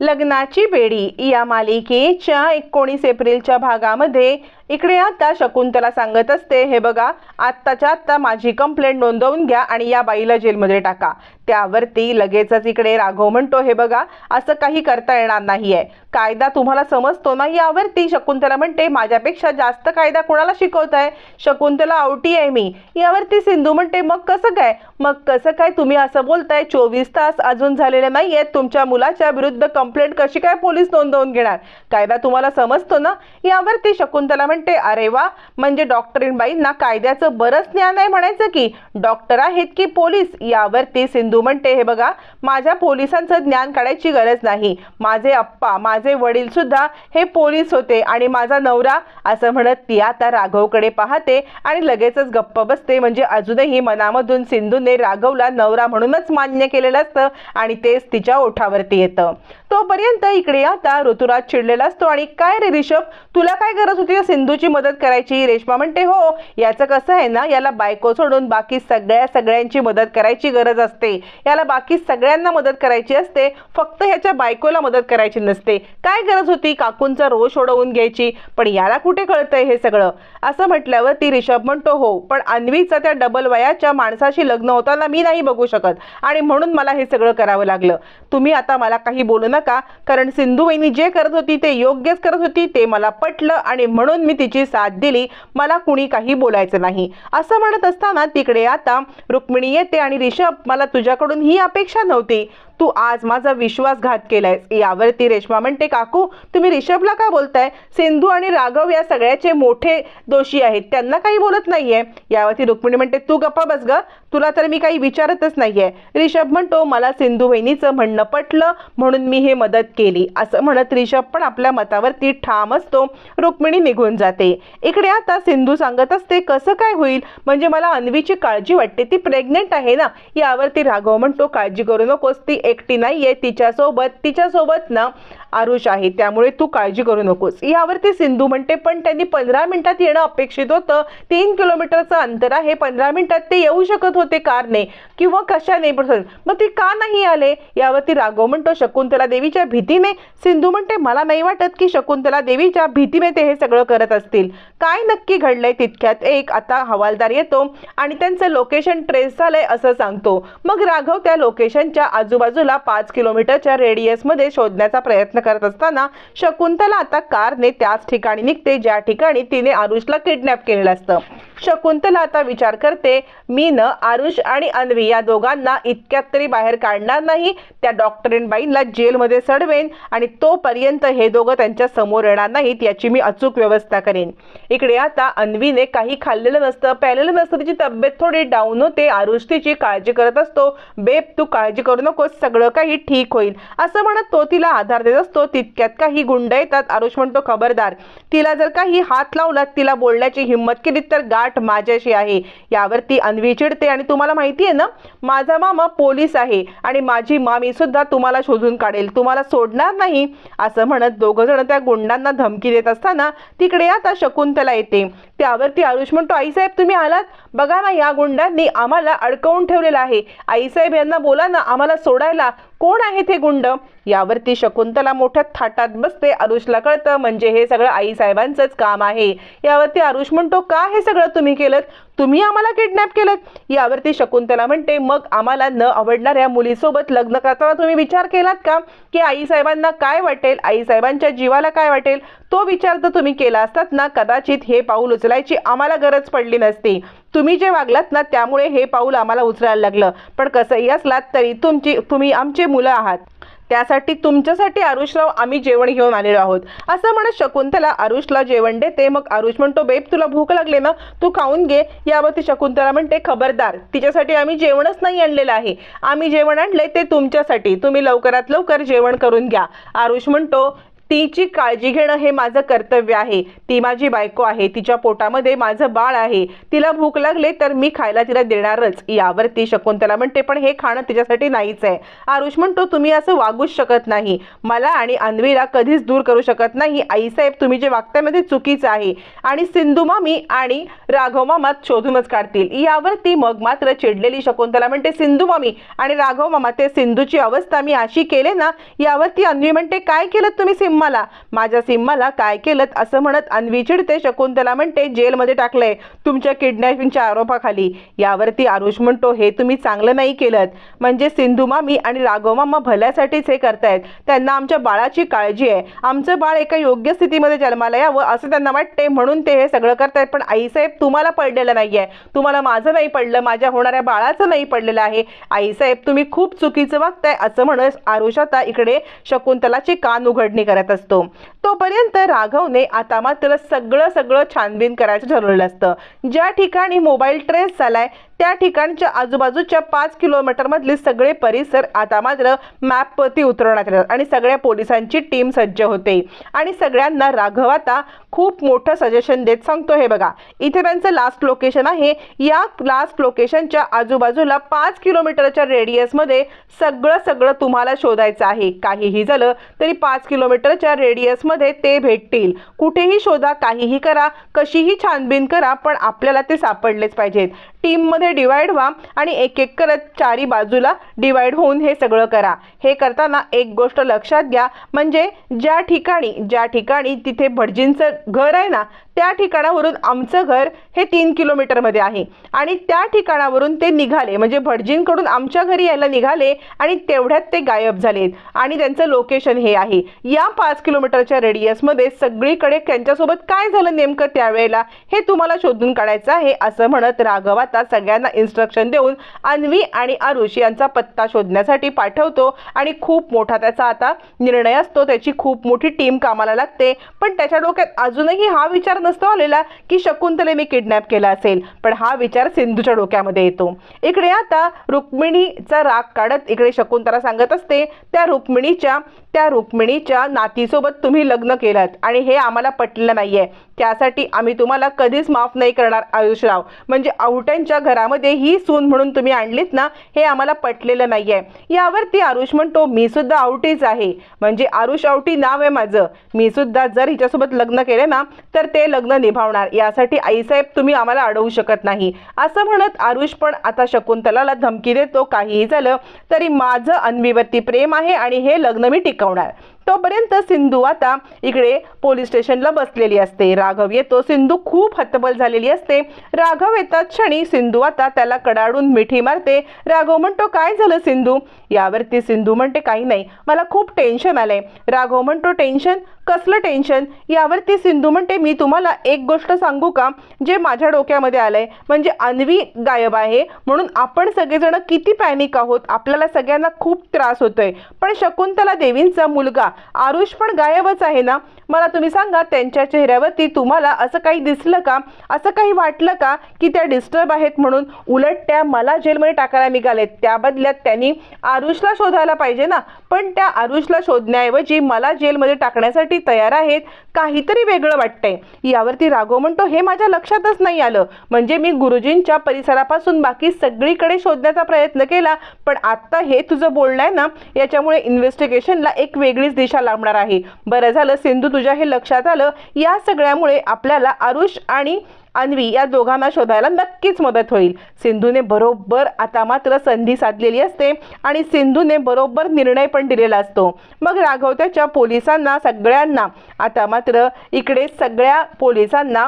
लग्नाची बेडी या मालिकेच्या एकोणीस एप्रिलच्या भागामध्ये इकडे आता शकुंतला सांगत असते हे बघा आत्ताच्या आत्ता माझी कंप्लेंट नोंदवून घ्या आणि या बाईला जेलमध्ये टाका. त्यावरती लगेचच इकडे राघव म्हणतो हे बघा असं काही करता येणार नाहीये. कायदा तुम्हाला समजतो ना यावरती? शकुंतला म्हणते माझ्यापेक्षा जास्त कायदा कोणाला शिकवताय? शकुंतला आवटी आहे मी. यावरती सिंधू म्हणते मग कसं काय? मग कसं काय तुम्ही असं बोलताय? चोवीस तास अजून झालेले नाही आहेत तुमच्या मुलाच्या विरुद्ध कंप्लेंट कशी काय पोलीस नोंदवून घेणार? कायदा तुम्हाला समजतो ना? यावरती शकुंतला म्हणते अरे वा म्हणजे डॉक्टरीनबाईंना कायद्याचं बरंच ज्ञान आहे म्हणायचं की डॉक्टर आहेत की पोलीस? यावरती सिंधू म्हणते हे बघा माझ्या पोलिसांचं ज्ञान काढायची गरज नाही. माझे अप्पा माझे वडील सुद्धा हे पोलीस होते आणि माझा नवरा असं म्हणत ती आता राघवकडे पाहते आणि लगेचच गप्प बसते. म्हणजे अजूनही मनामधून सिंधूने राघवला नवरा म्हणूनच मान्य केलेलं असतं आणि तेच तिच्या ओठावरती येतं. तोपर्यंत इकडे आता ऋतुराज चिडलेला असतो आणि काय रे रिषभ तुला काय गरज होती सिंधू सिंधूची मदत करायची रेश्मा म्हणते हो याचं कसं आहे ना याला बायको सोडून बाकी सगळ्या सगळ्यांची मदत करायची गरज असते. याला बाकी सगळ्यांना मदत करायची असते फक्त ह्याच्या बायकोला मदत करायची नसते. काय गरज होती काकूंचा रोष ओढवून घ्यायची? पण याला कुठे कळतंय हे सगळं? असं म्हटल्यावर ती रिषभ म्हणतो हो पण अन्वीचा त्या डबल वयाच्या माणसाशी लग्न होताना मी नाही बघू शकत आणि म्हणून मला हे सगळं करावं लागलं. तुम्ही आता मला काही बोलू नका कारण सिंधू वहिनी जे करत होती ते योग्यच करत होती ते मला पटलं आणि म्हणून मी तिची साथ दिली मला कुणी काही बोलायचं नाही. असं म्हणत असताना तिकडे आता रुक्मिणी येते आणि रिषभ मला तुझ्याकडून ही अपेक्षा नव्हती. तू आज माझा विश्वासघात केलायस. यावरती रेश्मा म्हणते काकू तुम्ही रिषभला का बोलताय? सिंधू आणि राघव या सगळ्याचे मोठे दोषी आहेत. त्यांना काही बोलत नाहीये. यावरती रुक्मिणी म्हणते तू गप्पा बस ग. तुला तर मी काही विचारतच नाहीये. रिषभ म्हणतो मला सिंधू बहिणीचं म्हणणं पटलं म्हणून मी हे मदत केली. असं म्हणत रिषभ पण आपल्या मतावरती ठाम असतो. रुक्मिणी निघून जाते. इकडे आता सिंधू सांगत असते कसं काय होईल? म्हणजे मला अन्वीची काळजी वाटते. ती प्रेग्नेंट आहे ना? यावरती राघव म्हणतो काळजी करू नकोस. ती एकटी नाहीये तिच्यासोबत. तिच्यासोबत ना आरुष आहे त्यामुळे तू काळजी करू नकोस. यावरती सिंधू म्हणते पण त्यांनी पंधरा मिनिटात येणं अपेक्षित होतं. तीन किलोमीटरचं अंतर आहे. पंधरा मिनिटात ते येऊ शकत होते कारने. किंवा कशाने? पण मग ते का नाही आले? यावरती राघव म्हणतो शकुंतला देवीच्या भीतीने. सिंधू म्हणते मला नाही वाटत की शकुंतला देवीच्या भीतीने ते हे सगळं करत असतील. काय नक्की घडलंय तितक्यात? एक आता हवालदार येतो आणि त्यांचं लोकेशन ट्रेस झालंय असं सांगतो. मग राघव त्या लोकेशनच्या आजूबाजूला पाच किलोमीटरच्या रेडियसमध्ये शोधण्याचा प्रयत्न करत असताना शकुंतला आता कारने त्याच ठिकाणी निघते ज्या ठिकाणी तिने आरुषला किडनॅप केलेलं असतं. शकुंतला आता विचार करते. मी न आरुष आणि अन्वी या दोघांना इतक्यात तरी बाहेर काढणार नाही. त्या डॉक्टरीनबाईंना जेलमध्ये सडवेन आणि तोपर्यंत हे दोघं त्यांच्यासमोर येणार नाहीत याची मी अचूक व्यवस्था करेन. इकडे आता अन्वीने काही खाल्लेलं नसतं प्यालेलं नसतं तिची तब्येत थोडी डाऊन होते. आरुष तिची काळजी करत असतो. बेब तू काळजी करू नकोस सगळं काही ठीक होईल. असं म्हणत तो तिला आधार देत असतो. तितक्यात काही गुंड येतात. आरुष म्हणतो खबरदार तिला जर काही हात लावलात तिला बोलण्याची हिंमत केली तर गाठ माझ्याशी आहे. यावरती अन्वी चिडते आणि तुम्हाला माहिती आहे ना माझा मामा पोलीस आहे आणि माझी मामी सुद्धा तुम्हाला शोधून काढेल. तुम्हाला सोडणार नाही असं म्हणत दोघं जण त्या गुंडांना धमकी देत असताना तिकडे आता शकुंतला येते. त्यावरती आरुष म्हणतो आईसाहेब तुम्ही आलात? बघा ना या गुंडांनी आम्हाला अडकवून ठेवलेलं आहे. आईसाहेब यांना बोला ना आम्हाला सोडायला. कोण आहे ते गुंड? यावरती शकुंतला मोठ्या थाटात बसते. आरुषला कळतं म्हणजे हे सगळं आईसाहेबांचंच काम आहे. यावरती आरुष म्हणतो का हे सगळं तुम्ही केलं तुम्ही आम्हाला किडनॅप केलं यावरती शकुंतला म्हणते मग आम्हाला न आवडणाऱ्या मुलीसोबत लग्न करताना तुम्ही विचार केलात का? की आईसाहेबांना काय वाटेल? आईसाहेबांच्या जीवाला काय वाटेल? तो विचार तर तुम्ही केला असतात ना. कदाचित हे पाऊल उचलायची आम्हाला गरज पडली नसती. तुम्ही जे वागलात ना त्यामुळे हे पाऊल आम्हाला उचलायला लागलं. पण कसंही असलात तरी तुमची तुम्ही आमचे मुलं आहात. त्यासाठी तुमच्यासाठी आरुषराव आम्ही जेवण घेऊन आलेलो आहोत. असं म्हणत शकुंतला आरुषला जेवण देते. मग आरुष म्हणतो बेब तुला भूक लागले ना? तू खाऊन घे. यावरती शकुंतला म्हणते खबरदार तिच्यासाठी आम्ही जेवणच नाही आणलेलं आहे. आम्ही जेवण आणलंय ते तुमच्यासाठी. तुम्ही लवकरात लवकर जेवण करून घ्या. आरुष म्हणतो तिची काळजी घेणं हे माझं कर्तव्य आहे. ती माझी बायको आहे. तिच्या पोटामध्ये माझं बाळ आहे. तिला भूक लागले तर मी खायला तिला देणारच. यावरती शकुंतला म्हणते पण हे खाणं तिच्यासाठी नाहीच आहे. आरुष म्हणतो तुम्ही असं वागूच शकत नाही. मला आणि अन्वीला कधीच दूर करू शकत नाही. आईसाहेब तुम्ही जे वागतामध्ये म्हणजे चुकीचं आहे. आणि सिंधू मामी आणि राघव मामा शोधूनच काढतील. यावरती मग मात्र चिडलेली शकुंतला म्हणते सिंधू मामी आणि राघव मामा ते सिंधूची अवस्था मी अशी केले ना यावरती अन्वी म्हणते काय केलं तुम्ही तुम्हाला. माझ्या सिम्माला काय केलं असं म्हणत अन्वी चिडते शकुंतला म्हणते जेलमध्ये टाकलंय तुमच्या किडनॅपिंगच्या आरोपाखाली. यावरती आरुष म्हणतो हे तुम्ही चांगलं नाही केलं म्हणजे सिंधू मामी आणि राघव मामा भल्यासाठीच हे करतायत. त्यांना आमच्या बाळाची काळजी आहे. आमचं बाळ एका योग्य स्थितीमध्ये जन्माला यावं असं त्यांना वाटते म्हणून ते हे सगळं करतायत. पण आईसाहेब तुम्हाला पडलेलं नाही आहे तुम्हाला माझं नाही पडलं. माझ्या होणाऱ्या बाळाचं नाही पडलेलं आहे. आईसाहेब तुम्ही खूप चुकीचं वागताय असं म्हणत आरुष आता इकडे शकुंतलाची कान उघडणी करत असतो. तोपर्यंत राघवने आता मात्र सगळं सगळं छानबीन करायचं ठरवलेलं असतं. ज्या ठिकाणी मोबाईल ट्रेस झालाय त्या ठिकाणच्या आजूबाजूच्या पाच किलोमीटरमधले सगळे परिसर आता मात्र मॅपवरती उतरवण्यात येतात आणि सगळ्या पोलिसांची टीम सज्ज होते. आणि सगळ्यांना राघव आता खूप मोठं सजेशन देत सांगतो हे बघा इथे त्यांचं लास्ट लोकेशन आहे. या लास्ट लोकेशनच्या आजूबाजूला पाच किलोमीटरच्या रेडियसमध्ये सगळं सगळं तुम्हाला शोधायचं आहे. काहीही झालं तरी पाच किलोमीटरच्या रेडियसमध्ये ते भेटतील. कुठेही शोधा काहीही करा कशीही छानबीन करा पण आपल्याला ते सापडलेच पाहिजेत. टीममध्ये डिवाइड व्हा आणि एक एक करत चारी बाजूला डिवाइड होऊन हे सगळं करा. हे करताना एक गोष्ट लक्षात घ्या. म्हणजे ज्या ठिकाणी ज्या ठिकाणी तिथे भटजींचं घर आहे ना त्या ठिकाणावरून आमचं घर हे तीन किलोमीटरमध्ये आहे. आणि त्या ठिकाणावरून ते निघाले. म्हणजे भटजींकडून आमच्या घरी यायला निघाले आणि तेवढ्यात ते गायब झालेत आणि त्यांचं लोकेशन हे आहे. या पाच किलोमीटरच्या रेडियसमध्ये सगळीकडे त्यांच्यासोबत काय झालं नेमकं त्यावेळेला हे तुम्हाला शोधून काढायचं आहे असं म्हणत राघव आता सगळ्यांना इन्स्ट्रक्शन देऊन अन्वी आणि आरुष यांचा पत्ता शोधण्यासाठी पाठवतो. आणि खूप मोठा त्याचा आता निर्णय असतो. त्याची खूप मोठी टीम कामाला लागते. पण त्याच्या डोक्यात अजूनही हा विचार नसतो आलेला की शकुंतले मी किडनॅप केला असेल. पण हा विचार सिंधूच्या डोक्यामध्ये येतो. इकडे आता रुक्मिणीचा राग काढत इकडे शकुंतला सांगत असते त्या रुक्मिणीच्या त्या रुक्मिणीच्या नातीसोबत तुम्ही लग्न केलं आणि हे आम्हाला पटलं नाहीये. त्यासाठी आम्ही तुम्हाला कधीच माफ नाही करणार आयुषराव. म्हणजे आवट्यांच्या घरामध्ये ही सून म्हणून तुम्ही आणलीत ना हे आम्हाला पटलेलं नाहीये. यावरती आरुष म्हणतो मी सुद्धा आवटीच आहे. म्हणजे आरुष आवटी नाव आहे माझं. मी सुद्धा जर हिच्यासोबत लग्न केले ना तर ते लग्न निभावणार. यासाठी आईसाहेब तुम्ही आम्हाला अडवू शकत नाही. असं म्हणत आरुष पण आता शकुंतलाला धमकी देतो काहीही झालं तरी माझं अन्वीवरती प्रेम आहे आणि हे लग्न मी टिकवणार. तोपर्यंत सिंधू आता इकडे पोलीस स्टेशनला बसलेली असते. राघव येतो सिंधू खूप हतबल झालेली असते. राघव येतात क्षणी सिंधू आता त्याला कडाडून मिठी मारते. राघव म्हणतो काय झालं सिंधू? यावरती सिंधू म्हणते काही नाही मला खूप टेन्शन आलंय. राघव म्हणतो टेन्शन कसलं टेन्शन यावरती सिंधू म्हणते मी तुम्हाला एक गोष्ट सांगू का जे माझ्या डोक्यामध्ये आलंय? म्हणजे अन्वी गायब आहे. म्हणून आपण सगळेजण किती पॅनिक आहोत? आपल्याला सगळ्यांना खूप त्रास होतोय. पण शकुंतला देवींचा मुलगा आरुष पण गायबच आहे ना? मला तुम्ही सांगा त्यांच्या चेहऱ्यावरती तुम्हाला असं काही दिसलं का? असं काही वाटलं का की त्या डिस्टर्ब आहेत म्हणून उलट त्या मला जेलमध्ये टाकायला निघालेत? त्या बदल्यात त्यांनी आरुषला शोधायला पाहिजे ना? पण त्या आरुषला शोधण्याऐवजी मला जेलमध्ये टाकण्यासाठी तयार आहेत काहीतरी वेगळं वाटतंय. यावरती राघव म्हणतो हे माझ्या लक्षातच नाही आलं. म्हणजे मी गुरुजींच्या परिसरापासून बाकी सगळीकडे शोधण्याचा प्रयत्न केला पण आत्ता हे तुझं बोलणं आहे ना याच्यामुळे इन्व्हेस्टिगेशनला एक वेगळीच दिशा लावणार आहे. बरं झालं सिंधू तुझ्या हे लक्षात आलं या सगळ्यामुळे आपल्याला आरुष आणि अन्वी या दोघांना शोधायला नक्कीच मदत होईल. सिंधूने बरोबर आता मात्र संधी साधलेली असते आणि सिंधूने बरोबर निर्णय पण दिलेला असतो. मग राघव त्याच्या पोलिसांना सगळ्यांना आता मात्र इकडे सगळ्या पोलिसांना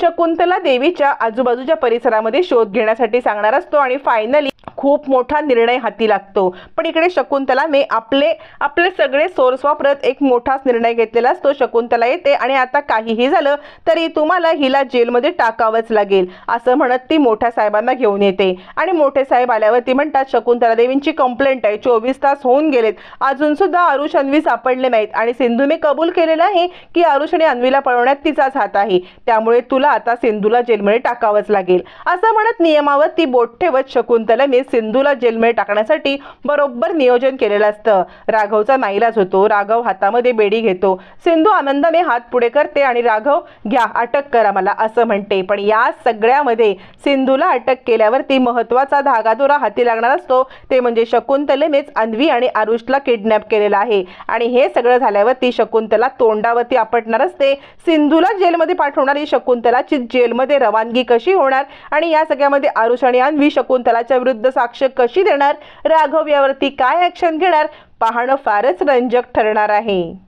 शकुंतला देवीच्या आजूबाजूच्या परिसरामध्ये शोध घेण्यासाठी सांगणार असतो आणि फायनली खूप मोठा निर्णय हाती लागतो. पण इकडे शकुंतलाने आपले आपले सगळे सोर्स वापरत एक मोठाच निर्णय घेतलेला असतो. शकुंतला येते आणि आता काहीही झालं तरी तुम्हाला हिला जेलमध्ये टाकावंच लागेल असं म्हणत ती मोठ्या साहेबांना घेऊन येते. आणि मोठे साहेब आल्यावर ती म्हणतात शकुंतला देवींची कंप्लेंट आहे. चोवीस तास होऊन गेलेत. अजून सुद्धा आरुष अन्वी सापडले नाहीत आणि सिंधूने कबूल केलेलं आहे की आरुष आणि अन्वीला पळवण्यात तिचाच हात आहे. त्यामुळे तुला सिंधूला आता सिंधूला जेलमध्ये टाकावंच लागेल. असं म्हणत नियमावर ती बोट ठेवत शकुंतलाने सिंधूला जेलमध्ये टाकण्यासाठी बरोबर नियोजन केलेलं असतं. राघवचा नाईलाज होतो. राघव हातामध्ये बेडी घेतो. सिंधू आनंदाने हात पुढे करते आणि राघव घ्या अटक करा मला असं म्हणते. पण या सगळ्यामध्ये सिंधूला अटक केल्यावरती महत्त्वाचा धागादोरा हाती लागणार असतो. ते म्हणजे शकुंतलेनेच अन्वी आणि आरुषला किडनॅप केलेला आहे. आणि हे सगळं झाल्यावरती शकुंतला तोंडावरती आपटणार असते. सिंधूला जेलमध्ये पाठवणारी शकुंतला कदाचित जेलमध्ये रवानगी कशी होणार आणि या सगळ्यामध्ये आरुष आणि अन्वी शकुंतलाच्या विरुद्ध साक्ष कशी देणार? राघव यावरती काय ॲक्शन घेणार? पाहणं फारच रंजक ठरणार आहे.